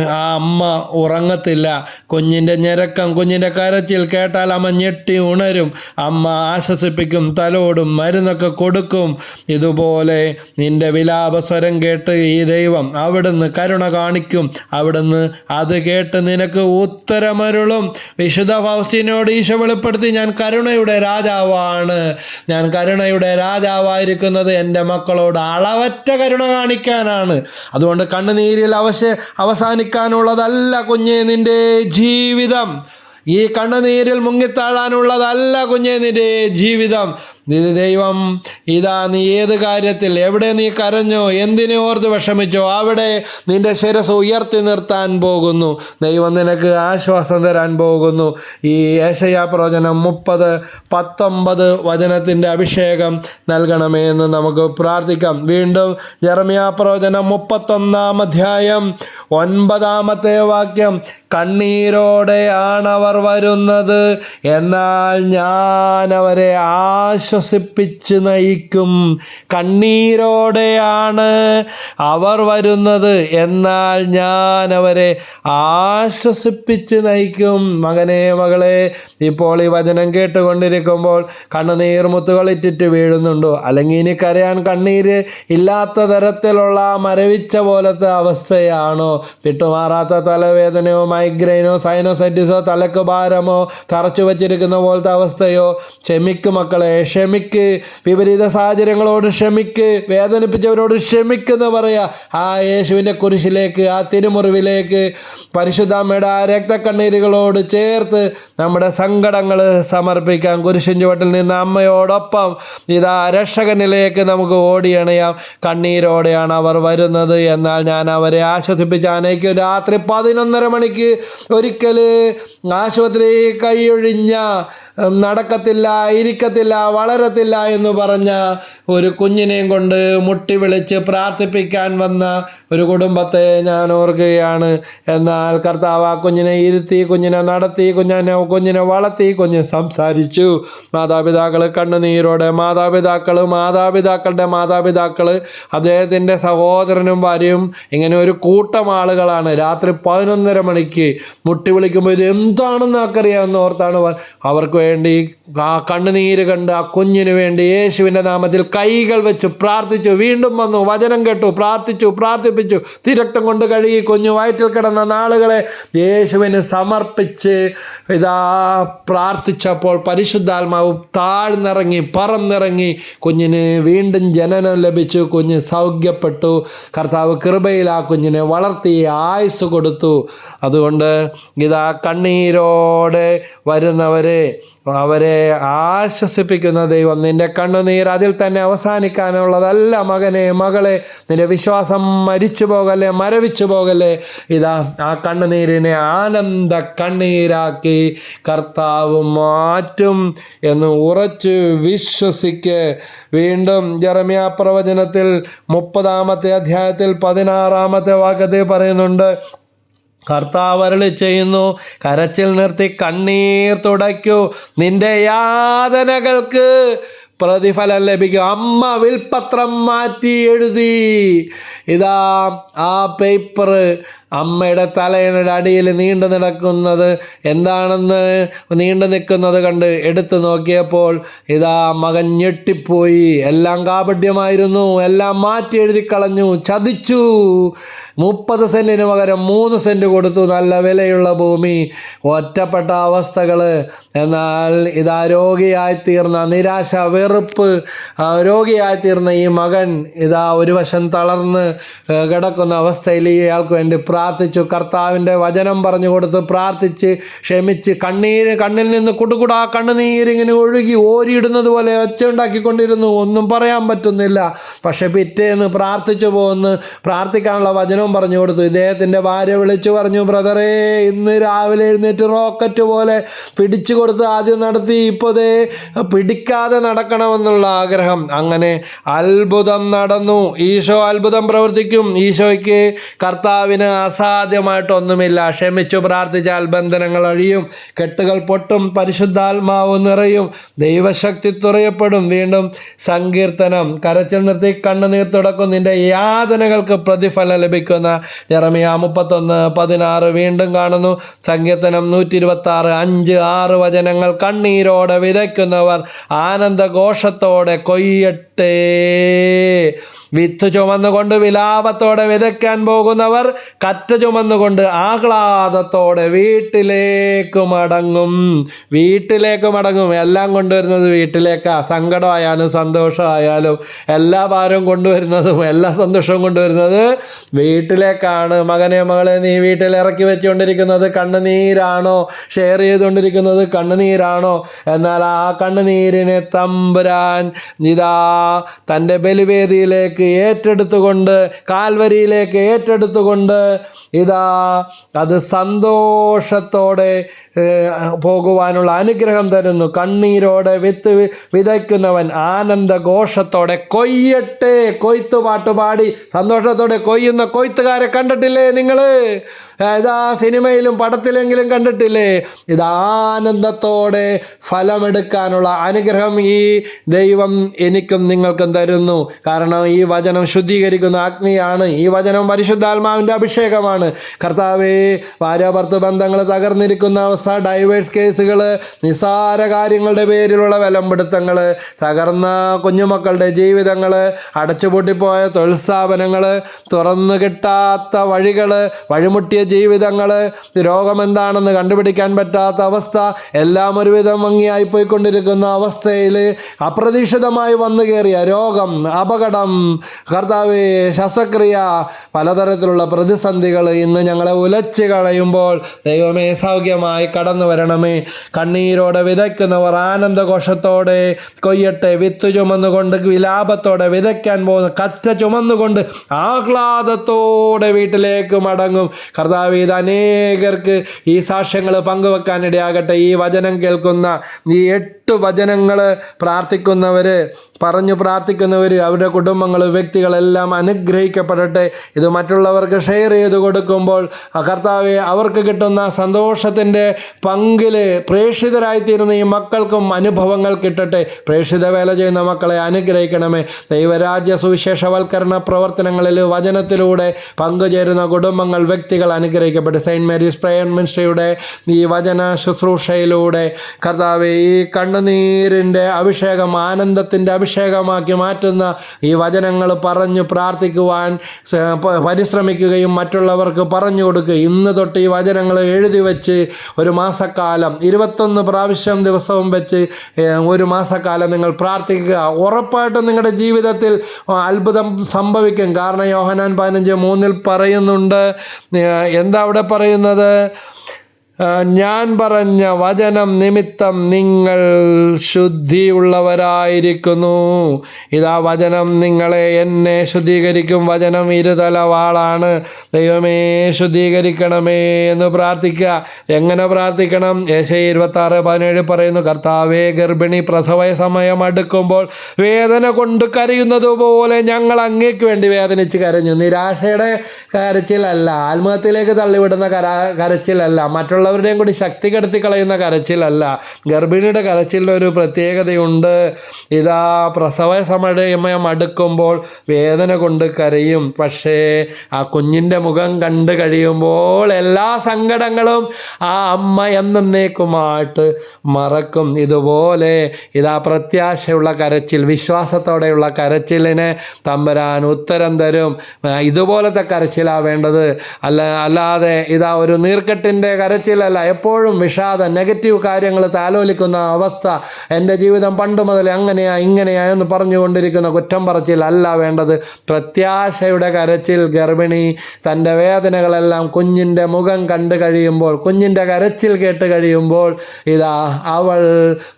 ആ അമ്മ ഉറങ്ങത്തില്ല. കുഞ്ഞിന്റെ ഞെരക്കം കുഞ്ഞിന്റെ കരച്ചിൽ കേട്ടാൽ അമ്മ ഞെട്ടി ഉണരും. അമ്മ ആശ്വസിപ്പിക്കും തലോടും മരുന്നൊക്കെ കൊടുക്കും. ഇതുപോലെ നിന്റെ വിലാപസ്വരം കേട്ട് ഈ ദൈവം അവിടുന്ന് കരുണ കാണിക്കും. അവിടുന്ന് അത് കേട്ട് നിനക്ക് ഉത്തരമരുളും. വിശുദ്ധ ഫൗസ്റ്റിനോട് ഈശോ വെളിപ്പെടുത്തി ഞാൻ കരുണയുടെ രാജാവാണ്. ഞാൻ കരുണയുടെ രാജാവായിരിക്കുന്നത് എന്റെ മക്കളോട് അളവറ്റ കരുണ കാണിക്കാനാണ്. അതുകൊണ്ട് കണ്ണുനീരിൽ അവശ അവസാനിക്കാനുള്ളതല്ല കുഞ്ഞെ നിന്റെ ജീവിതം. ഈ കണ്ണുനീരിൽ മുങ്ങിത്താഴാനുള്ളതല്ല കുഞ്ഞേ നിന്റെ ജീവിതം. ഇത് ദൈവം ഇതാ നീ ഏത് കാര്യത്തിൽ? എവിടെ നീ കരഞ്ഞോ? എന്തിനെ ഓർത്ത് വിഷമിച്ചോ? അവിടെ നിന്റെ ശിരസ് ഉയർത്തി നിർത്താൻ പോകുന്നു. ദൈവം നിനക്ക് ആശ്വാസം തരാൻ പോകുന്നു. ഈ ഏശയാ പ്രവചനം മുപ്പത് പത്തൊമ്പത് വചനത്തിന്റെ അഭിഷേകം നൽകണമേ എന്ന് നമുക്ക് പ്രാർത്ഥിക്കാം. വീണ്ടും ജെറമിയ പ്രവചനം മുപ്പത്തൊന്നാം അധ്യായം ഒൻപതാമത്തെ വാക്യം കണ്ണീരോടെയാണവർ വരുന്നത് എന്നാൽ ഞാൻ അവരെ ആശ്വസിപ്പിച്ച് നയിക്കും. കണ്ണീരോടെയാണ് അവർ വരുന്നത്. എന്നാൽ ഞാൻ അവരെ ആശ്വസിപ്പിച്ച് നയിക്കും. മകനെ മകളെ ഇപ്പോൾ ഈ വചനം കേട്ടുകൊണ്ടിരിക്കുമ്പോൾ കണ്ണുനീർ മുത്തുകളിറ്റിട്ട് വീഴുന്നുണ്ടോ? അല്ലെങ്കിൽ ഇനി കരയാൻ കണ്ണീര് ഇല്ലാത്ത തരത്തിലുള്ള മരവിച്ച പോലത്തെ അവസ്ഥയാണോ? വിട്ടുമാറാത്ത തലവേദനയോ മൈഗ്രെയിനോ സൈനോസൈറ്റിസോ തലക്ക് ഭാരമോ തറച്ചു വച്ചിരിക്കുന്ന പോലത്തെ അവസ്ഥയോ? ക്ഷമിക്കും മക്കളെ ക്ഷമിക്ക്. വിപരീത സാഹചര്യങ്ങളോട് ക്ഷമിക്ക്. വേദനിപ്പിച്ചവരോട് ക്ഷമിക്കുന്ന പറയുക ആ യേശുവിന്റെ കുരിശിലേക്ക് ആ തിരുമുറിവിലേക്ക് പരിശുദ്ധമ്മയുടെ ആ രക്തക്കണ്ണീരുകളോട് ചേർത്ത് നമ്മുടെ സങ്കടങ്ങൾ സമർപ്പിക്കാം. കുരിശിൻ ചുവട്ടിൽ നിന്ന് അമ്മയോടൊപ്പം ഇതാ രക്ഷകനിലേക്ക് നമുക്ക് ഓടിയണയാം. കണ്ണീരോടെയാണ് അവർ വരുന്നത്. എന്നാൽ ഞാൻ അവരെ ആശ്വസിപ്പിച്ചാനേക്കും രാത്രി പതിനൊന്നര മണിക്ക് ഒരിക്കൽ ആശുപത്രി കൈയൊഴിഞ്ഞ നടക്കത്തില്ല ഇരിക്കത്തില്ല വളരത്തില്ല എന്ന് പറഞ്ഞ ഒരു കുഞ്ഞിനെയും കൊണ്ട് മുട്ടി വിളിച്ച് പ്രാർത്ഥിപ്പിക്കാൻ വന്ന ഒരു കുടുംബത്തെ ഞാൻ ഓർക്കുകയാണ്. എന്നാൽ കർത്താവ് ആ കുഞ്ഞിനെ ഇരുത്തി കുഞ്ഞിനെ നടത്തി കുഞ്ഞിനെ കുഞ്ഞിനെ വളർത്തി കുഞ്ഞ് സംസാരിച്ചു. മാതാപിതാക്കൾ കണ്ണുനീരോടെ മാതാപിതാക്കൾ മാതാപിതാക്കളുടെ മാതാപിതാക്കൾ അദ്ദേഹത്തിന്റെ സഹോദരനും ഭാര്യയും ഇങ്ങനെ ഒരു കൂട്ടം ആളുകളാണ്. രാത്രി പതിനൊന്നര മണിക്ക് മുട്ടി വിളിക്കുമ്പോൾ ഇത് എന്താണെന്ന് ആർക്കറിയാമെന്ന് ഓർത്താണ് അവർക്ക് വേണ്ടി ആ കണ്ണുനീര് കണ്ട് ആ കുഞ്ഞിന് വേണ്ടി യേശുവിന്റെ നാമത്തിൽ കൈകൾ വെച്ചു പ്രാർത്ഥിച്ചു വീണ്ടും വന്നു വചനം കേട്ടു പ്രാർത്ഥിച്ചു പ്രാർത്ഥിപ്പിച്ചു. തിരക്തം കൊണ്ട് കഴുകി കുഞ്ഞു വയറ്റിൽ കിടന്ന നാളുകളെ യേശുവിന് സമർപ്പിച്ച് ഇതാ പ്രാർത്ഥിച്ചപ്പോൾ പരിശുദ്ധാത്മാവ് താഴ്ന്നിറങ്ങി പറന്നിറങ്ങി കുഞ്ഞിന് വീണ്ടും ജനനം ലഭിച്ചു. കുഞ്ഞ് സൗഖ്യപ്പെട്ടു. കർത്താവ് കൃപയിൽ ആ കുഞ്ഞിനെ വളർത്തി ആയുസ് കൊടുത്തു. അതുകൊണ്ട് ഇതാ കണ്ണീരോടെ വരുന്നവരെ അവരെ ആശ്വസിപ്പിക്കുന്ന ദൈവം നിന്റെ കണ്ണുനീർ അതിൽ തന്നെ അവസാനിക്കാനുള്ളതല്ല മകനെ മകളെ. നിന്റെ വിശ്വാസം മരിച്ചു പോകല്ലേ മരവിച്ചു പോകല്ലേ. ഇതാ ആ കണ്ണുനീരിനെ ആനന്ദ കണ്ണീരാക്കി കർത്താവ് മാറ്റും എന്ന് ഉറച്ചു വിശ്വസിക്ക്. വീണ്ടും ജറമിയ പ്രവചനത്തിൽ മുപ്പതാമത്തെ അധ്യായത്തിൽ പതിനാറാമത്തെ വാക്യത്തിൽ പറയുന്നുണ്ട് കർത്താവ് അരുളി ചെയ്യുന്നു. കരച്ചിൽ നിർത്തി കണ്ണീർ തുടയ്ക്കൂ. നിന്റെ യാതനകൾക്ക് പ്രതിഫലം ലഭിക്കും. അമ്മ വിൽപത്രം മാറ്റി എഴുതി. ഇതാ ആ പേപ്പർ അമ്മയുടെ തലയുടെ അടിയിൽ നീണ്ടു നടക്കുന്നത് എന്താണെന്ന് നീണ്ടു നിൽക്കുന്നത് കണ്ട് എടുത്തു നോക്കിയപ്പോൾ ഇതാ മകൻ ഞെട്ടിപ്പോയി. എല്ലാം കാപട്യമായിരുന്നു. എല്ലാം മാറ്റി എഴുതി കളഞ്ഞു. ചതിച്ചു. മുപ്പത് സെന്റിന് പകരം മൂന്ന് സെന്റ് കൊടുത്തു. നല്ല വിലയുള്ള ഭൂമി. ഒറ്റപ്പെട്ട അവസ്ഥകൾ എന്നാൽ ഇതാ രോഗിയായിത്തീർന്ന നിരാശ വെറുപ്പ് രോഗിയായിത്തീർന്ന ഈ മകൻ ഇതാ ഒരു വശം തളർന്ന് കിടക്കുന്ന അവസ്ഥയിൽ ഇയാൾക്ക് വേണ്ടി പ്രാർത്ഥിച്ചു. കർത്താവിന്റെ വചനം പറഞ്ഞു കൊടുത്ത് പ്രാർത്ഥിച്ച് ക്ഷമിച്ച് കണ്ണീര് കണ്ണിൽ നിന്ന് കുടുകുടാ കണ്ണുനീരിങ്ങനെ ഒഴുകി ഓരിയിടുന്നത് പോലെ ഒച്ച ഉണ്ടാക്കിക്കൊണ്ടിരുന്നു. ഒന്നും പറയാൻ പറ്റുന്നില്ല. പക്ഷെ പിറ്റേന്ന് പ്രാർത്ഥിച്ചു പോകുന്നു പ്രാർത്ഥിക്കാനുള്ള വചനവും പറഞ്ഞു കൊടുത്തു. ഇദ്ദേഹത്തിന്റെ ഭാര്യ വിളിച്ചു പറഞ്ഞു ബ്രദറേ ഇന്ന് രാവിലെ എഴുന്നേറ്റ് റോക്കറ്റ് പോലെ പിടിച്ചു കൊടുത്ത് ആദ്യം നടത്തി. ഇപ്പോൾ ദേ പിടിക്കാതെ നടക്കണമെന്നുള്ള ആഗ്രഹം. അങ്ങനെ അത്ഭുതം നടന്നു. ഈശോ അത്ഭുതം പ്രവർത്തിക്കും. ഈശോയ്ക്ക് കർത്താവിന് അസാധ്യമായിട്ടൊന്നുമില്ല. ക്ഷമിച്ചു പ്രാർത്ഥിച്ചാൽ ബന്ധനങ്ങൾ അഴിയും കെട്ടുകൾ പൊട്ടും പരിശുദ്ധാത്മാവ് നിറയും ദൈവശക്തി തുറയപ്പെടും. വീണ്ടും സങ്കീർത്തനം. കരച്ചിൽ നിർത്തി കണ്ണുനീർ തുടക്കും. നിന്റെ യാതനകൾക്ക് പ്രതിഫലം ലഭിക്കുന്ന ജെറമിയ മുപ്പത്തൊന്ന് പതിനാറ് വീണ്ടും കാണുന്നു. സങ്കീർത്തനം നൂറ്റി ഇരുപത്തി ആറ് അഞ്ച് ആറ് വചനങ്ങൾ കണ്ണീരോടെ വിതയ്ക്കുന്നവർ ആനന്ദഘോഷത്തോടെ കൊയ്യട്ടെ. വിത്ത് ചുമന്നുകൊണ്ട് വിലാപത്തോടെ വിതയ്ക്കാൻ പോകുന്നവർ കറ്റ ചുമന്നുകൊണ്ട് ആഹ്ലാദത്തോടെ വീട്ടിലേക്ക് മടങ്ങും. വീട്ടിലേക്ക് മടങ്ങും. എല്ലാം കൊണ്ടുവരുന്നത് വീട്ടിലേക്കാ. സങ്കടമായാലും സന്തോഷമായാലും എല്ലാ ഭാരവും കൊണ്ടുവരുന്നതും എല്ലാ സന്തോഷവും കൊണ്ടുവരുന്നത് വീട്ടിലേക്കാണ്. മകനെ മകളെ നീ വീട്ടിൽ ഇറക്കി വെച്ചുകൊണ്ടിരിക്കുന്നത് കണ്ണുനീരാണോ? ഷെയർ ചെയ്തുകൊണ്ടിരിക്കുന്നത് കണ്ണുനീരാണോ? എന്നാൽ ആ കണ്ണുനീരിനെ തമ്പുരാൻ ഇതാ തന്റെ ബലിവേദിയിലേക്ക് ഏറ്റെടുത്തുകൊണ്ട് കാൽവരിയിലേക്ക് ഏറ്റെടുത്തുകൊണ്ട് ഇതാ അത് സന്തോഷത്തോടെ പോകുവാനുള്ള അനുഗ്രഹം തരുന്നു. കണ്ണീരോടെ വിത്ത് വിതയ്ക്കുന്നവൻ ആനന്ദഘോഷത്തോടെ കൊയ്യട്ടെ. കൊയ്ത്തുപാട്ട് പാടി സന്തോഷത്തോടെ കൊയ്യുന്ന കൊയ്ത്തുകാരെ കണ്ടിട്ടില്ലേ നിങ്ങൾ ഇതാ സിനിമയിലും പടത്തിലെങ്കിലും കണ്ടിട്ടില്ലേ? ഇത് ആനന്ദത്തോടെ ഫലമെടുക്കാനുള്ള അനുഗ്രഹം ഈ ദൈവം എനിക്കും നിങ്ങൾക്കും തരുന്നു. കാരണം ഈ വചനം ശുദ്ധീകരിക്കുന്ന അഗ്നിയാണ് ഈ വചനം പരിശുദ്ധാത്മാവിന്റെ അഭിഷേകമാണ്. കർത്താവേ ഭാര്യാഭർത്ത ബന്ധങ്ങൾ തകർന്നിരിക്കുന്ന അവസ്ഥ ഡൈവേഴ്സ് കേസുകൾ നിസാര കാര്യങ്ങളുടെ പേരിലുള്ള വിലമ്പിടുത്തങ്ങൾ തകർന്ന കുഞ്ഞുമക്കളുടെ ജീവിതങ്ങൾ അടച്ചുപൂട്ടിപ്പോയ തൊഴിൽ സ്ഥാപനങ്ങൾ തുറന്നു കിട്ടാത്ത വഴികൾ വഴിമുട്ടിയ ജീവിതങ്ങൾ രോഗമെന്താണെന്ന് കണ്ടുപിടിക്കാൻ പറ്റാത്ത അവസ്ഥ എല്ലാം ഒരുവിധം ഭംഗിയായി പോയിക്കൊണ്ടിരിക്കുന്ന അവസ്ഥയിൽ അപ്രതീക്ഷിതമായി വന്നു കയറിയ രോഗം അപകടം കർത്താവ് ശസ്ത്രക്രിയ പലതരത്തിലുള്ള പ്രതിസന്ധികൾ ഇന്ന് ഞങ്ങളെ ഉലച്ച് കളയുമ്പോൾ ദൈവമേ സൗഖ്യമായി കടന്നു വരണമേ. കണ്ണീരോടെ വിതയ്ക്കുന്നവർ ആനന്ദഘോഷത്തോടെ കൊയ്യട്ടെ വിത്ത് ചുമന്നുകൊണ്ട് വിലാപത്തോടെ വിതയ്ക്കാൻ പോകുന്ന കറ്റ ചുമന്നുകൊണ്ട് ആഹ്ലാദത്തോടെ വീട്ടിലേക്ക് മടങ്ങും. കർത്താവ് ഇത് അനേകർക്ക് ഈ സാക്ഷ്യങ്ങൾ പങ്കുവെക്കാനിടയാകട്ടെ. ഈ വചനം കേൾക്കുന്ന ഈ എട്ട് വചനങ്ങൾ പ്രാർത്ഥിക്കുന്നവർ പറഞ്ഞു പ്രാർത്ഥിക്കുന്നവർ അവരുടെ കുടുംബങ്ങൾ വ്യക്തികളെല്ലാം അനുഗ്രഹിക്കപ്പെടട്ടെ. ഇത് മറ്റുള്ളവർക്ക് ഷെയർ ചെയ്ത് കൊടുക്കുമ്പോൾ കർത്താവെ അവർക്ക് കിട്ടുന്ന സന്തോഷത്തിന്റെ പങ്കിൽ പ്രേക്ഷിതരായിത്തീരുന്ന ഈ മക്കൾക്കും അനുഭവങ്ങൾ കിട്ടട്ടെ. പ്രേക്ഷിത വേല ചെയ്യുന്ന മക്കളെ അനുഗ്രഹിക്കണമേ. ദൈവരാജ്യ സുവിശേഷവൽക്കരണ പ്രവർത്തനങ്ങളിൽ വചനത്തിലൂടെ പങ്കുചേരുന്ന കുടുംബങ്ങൾ വ്യക്തികൾ അനുഗ്രഹിക്കട്ടെ സെയിന്റ് മേരീസ് പ്രയർ മിനിസ്ട്രിയുടെ ഈ വചന ശുശ്രൂഷയിലൂടെ കർത്താവ് ഈ കണ്ണുനീരിന്റെ അഭിഷേകം ആനന്ദത്തിന്റെ അഭിഷേകമാക്കി മാറ്റുന്ന ഈ വചനങ്ങൾ പറഞ്ഞു പ്രാർത്ഥിക്കുവാൻ പരിശ്രമിക്കുകയും മറ്റുള്ളവർക്ക് പറഞ്ഞു കൊടുക്കുക. ഇന്ന് തൊട്ട് ഈ വചനങ്ങൾ എഴുതി വെച്ച് ഒരു മാസക്കാലം ഇരുപത്തൊന്ന് പ്രാവശ്യം ദിവസവും വെച്ച് ഒരു മാസക്കാലം നിങ്ങൾ പ്രാർത്ഥിക്കുക. ഉറപ്പായിട്ടും നിങ്ങളുടെ ജീവിതത്തിൽ അത്ഭുതം സംഭവിക്കും. കാരണം യോഹനാൻ പതിനഞ്ച് മൂന്നിൽ പറയുന്നുണ്ട് എന്താ അവിടെ പറയുന്നത്? ഞാൻ പറഞ്ഞ വചനം നിമിത്തം നിങ്ങൾ ശുദ്ധിയുള്ളവരായിരിക്കുന്നു. ഇതാ വചനം നിങ്ങളെ എന്നെ ശുദ്ധീകരിക്കും. വചനം ഇരുതല വാളാണ്. ദൈവമേ ശുദ്ധീകരിക്കണമേ എന്ന് പ്രാർത്ഥിക്കുക. എങ്ങനെ പ്രാർത്ഥിക്കണം? ഏശ ഇരുപത്തി ആറ് പതിനേഴ് പറയുന്നു കർത്താവേ ഗർഭിണി പ്രസവ സമയം അടുക്കുമ്പോൾ വേദന കൊണ്ട് കരയുന്നത് പോലെ ഞങ്ങൾ അങ്ങേക്ക് വേണ്ടി വേദനിച്ച് കരഞ്ഞു. നിരാശയുടെ കരച്ചിലല്ല ആത്മഹത്യയിലേക്ക് തള്ളിവിടുന്ന കര കരച്ചിലല്ല. മറ്റുള്ളവരുടെയും കൂടി ശക്തി കെടുത്തി കളയുന്ന കരച്ചിലല്ല. ഗർഭിണിയുടെ കരച്ചിലിന്റെ ഒരു പ്രത്യേകതയുണ്ട്. ഇതാ പ്രസവ സമയം അടുക്കുമ്പോൾ വേദന കൊണ്ട് കരയും. പക്ഷേ ആ കുഞ്ഞിന്റെ മുഖം കണ്ട് കഴിയുമ്പോൾ എല്ലാ സങ്കടങ്ങളും ആ അമ്മ എന്നേക്കുമായിട്ട് മറക്കും. ഇതുപോലെ ഇതാ പ്രത്യാശയുള്ള കരച്ചിൽ വിശ്വാസത്തോടെയുള്ള കരച്ചിലിന് തമ്പരാൻ ഉത്തരം തരും. ഇതുപോലത്തെ കരച്ചിലാണ് വേണ്ടത്. അല്ല അല്ലാതെ ഇതാ ഒരു നീർക്കെട്ടിന്റെ കരച്ചിലല്ല എപ്പോഴും വിഷാദം നെഗറ്റീവ് കാര്യങ്ങൾ താലോലിക്കുന്ന അവസ്ഥ എന്റെ ജീവിതം പണ്ട് മുതൽ അങ്ങനെയാ ഇങ്ങനെയാ എന്ന് പറഞ്ഞുകൊണ്ടിരിക്കുന്ന കുറ്റം പറച്ചിലല്ല വേണ്ടത്. പ്രത്യാശയുടെ കരച്ചിൽ ഗർഭിണി തന്റെ വേദനകളെല്ലാം കുഞ്ഞിന്റെ മുഖം കണ്ടു കഴിയുമ്പോൾ കുഞ്ഞിന്റെ കരച്ചിൽ കേട്ട് കഴിയുമ്പോൾ ഇതാ അവൾ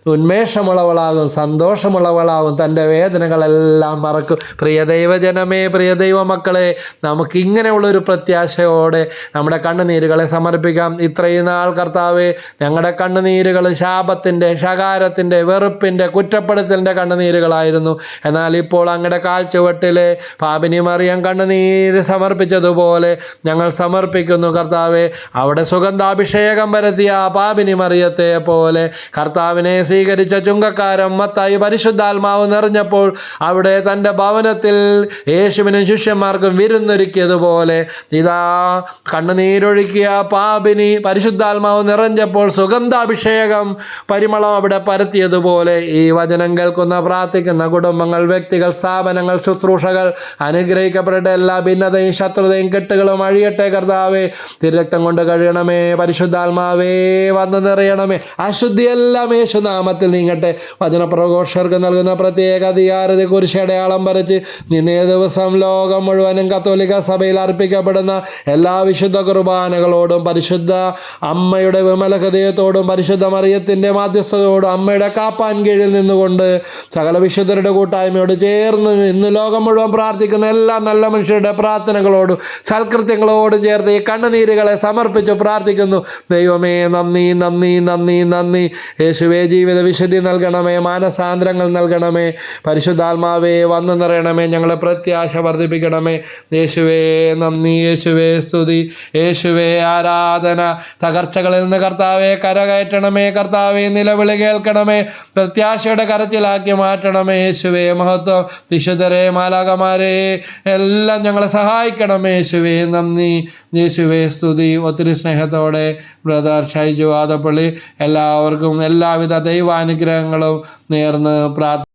ഉന്മേഷമുള്ളവളാകും സന്തോഷമുള്ളവളാകും തന്റെ വേദനകളെല്ലാം മറക്കും. പ്രിയ ദൈവജനമേ പ്രിയ ദൈവമക്കളെ നമുക്ക് ഇങ്ങനെയുള്ളൊരു പ്രത്യാശയോടെ നമ്മുടെ കണ്ണുനീരുകളെ സമർപ്പിക്കാം. ഇത്രയും നാൾ കർത്താവെ ഞങ്ങളുടെ കണ്ണുനീരുകൾ ശാപത്തിന്റെ ശകാരത്തിന്റെ വെറുപ്പിന്റെ കുറ്റപ്പെടുത്തലിന്റെ കണ്ണുനീരുകളായിരുന്നു. എന്നാൽ ഇപ്പോൾ അങ്ങയുടെ കാൽച്ചുവട്ടിലെ പാപിനി മറിയം കണ്ണുനീര് സമർപ്പിച്ചതുപോലെ ഞങ്ങൾ സമർപ്പിക്കുന്നു കർത്താവെ. അവിടെ സുഗന്ധാഭിഷേകം വരുത്തിയ പാപിനി മറിയത്തെ പോലെ കർത്താവിനെ സ്വീകരിച്ച ചുങ്കക്കാരൻ മത്തായി പരിശുദ്ധാത്മാവ് നിറഞ്ഞപ്പോൾ അവിടെ തന്റെ ഭവനത്തിൽ യേശുവിനും ശിഷ്യന്മാർക്കും വിരുന്നൊരുക്കിയതുപോലെ ഇതാ കണ്ണുനീരൊഴുക്കിയ പാപിനി പരിശുദ്ധാത്മാവ് നിറഞ്ഞപ്പോൾ സുഗന്ധാഭിഷേകം പരിമളം അവിടെ പരത്തിയതുപോലെ ഈ വചനം കേൾക്കുന്ന പ്രാർത്ഥിക്കുന്ന കുടുംബങ്ങൾ വ്യക്തികൾ സ്ഥാപനങ്ങൾ ശുശ്രൂഷകൾ അനുഗ്രഹിക്കപ്പെടട്ടെ. എല്ലാ ഭിന്നതയും ശത്രുതയും കെട്ടുകളും അഴിയട്ടെ കർത്താവേ. തിരക്തം കൊണ്ട് കഴിയണമേ പരിശുദ്ധാത്മാവേ വന്ന് നിറയണമേ. അശുദ്ധിയെല്ലാം യേശുനാമത്തിൽ നീങ്ങട്ടെ. വചന വചനപ്രഘോഷകർക്ക് നൽകുന്ന പ്രത്യേക അധികാരത്തെ കുറിച്ച് അടയാളം വരച്ച് നിന്നേ ദിവസം ലോകം മുഴുവനും കത്തോലിക്ക സഭയിൽ അർപ്പിക്കപ്പെടുന്ന എല്ലാ വിശുദ്ധ കുർബാനകളോടും പരിശുദ്ധ അമ്മയുടെ വിമല ഹൃദയത്തോടും പരിശുദ്ധ മറിയത്തിന്റെ മാധ്യസ്ഥതയോടും അമ്മയുടെ കാപ്പാൻ കീഴിൽ നിന്നുകൊണ്ട് സകല വിശുദ്ധരുടെ കൂട്ടായ്മയോട് ചേർന്ന് ഇന്ന് ലോകം മുഴുവൻ പ്രാർത്ഥിക്കുന്ന എല്ലാ നല്ല മനുഷ്യരുടെ പ്രാർത്ഥനകളോടും സൽകൃത്യങ്ങളോടും ചേർത്ത് ഈ കണ്ണുനീരുകളെ സമർപ്പിച്ച് പ്രാർത്ഥിക്കുന്നു. ദൈവമേ നന്ദി നന്ദി നന്ദി നന്ദി. യേശുവേ ജീവിത വിശുദ്ധി നൽകണമേ മാനസാന്തരങ്ങൾ നൽകണമേ. പരിശുദ്ധാത്മാവേ വന്നു നിറയണമേ ഞങ്ങളെ പ്രത്യാശ വർദ്ധിപ്പിക്കണമേ. യേശുവേ നന്ദി യേശുവേ സ്തുതി. യേശുവേ ആരാധന തകർച്ചകളിൽ നിന്ന് കർത്താവെ കരകയറ്റണമേ കർത്താവെ നിലവിളി കേൾക്കണമേ പ്രത്യാശയുടെ കരച്ചിലാക്കി മാറ്റണമേ യേശുവേ മഹത്വം. വിശുദ്ധരെ മാലാകമാരെ എല്ലാം ഞങ്ങളെ സഹായിക്കണമേ യേശുവേ. നന്ദി. യേശുവേ സ്തുതി. ഒത്തിരി സ്നേഹത്തോടെ ബ്രദർ ഷൈജു ആദപ്പള്ളി എല്ലാവർക്കും എല്ലാവിധ ദൈവാനുഗ്രഹങ്ങളും നേർന്ന് പ്രാർത്ഥ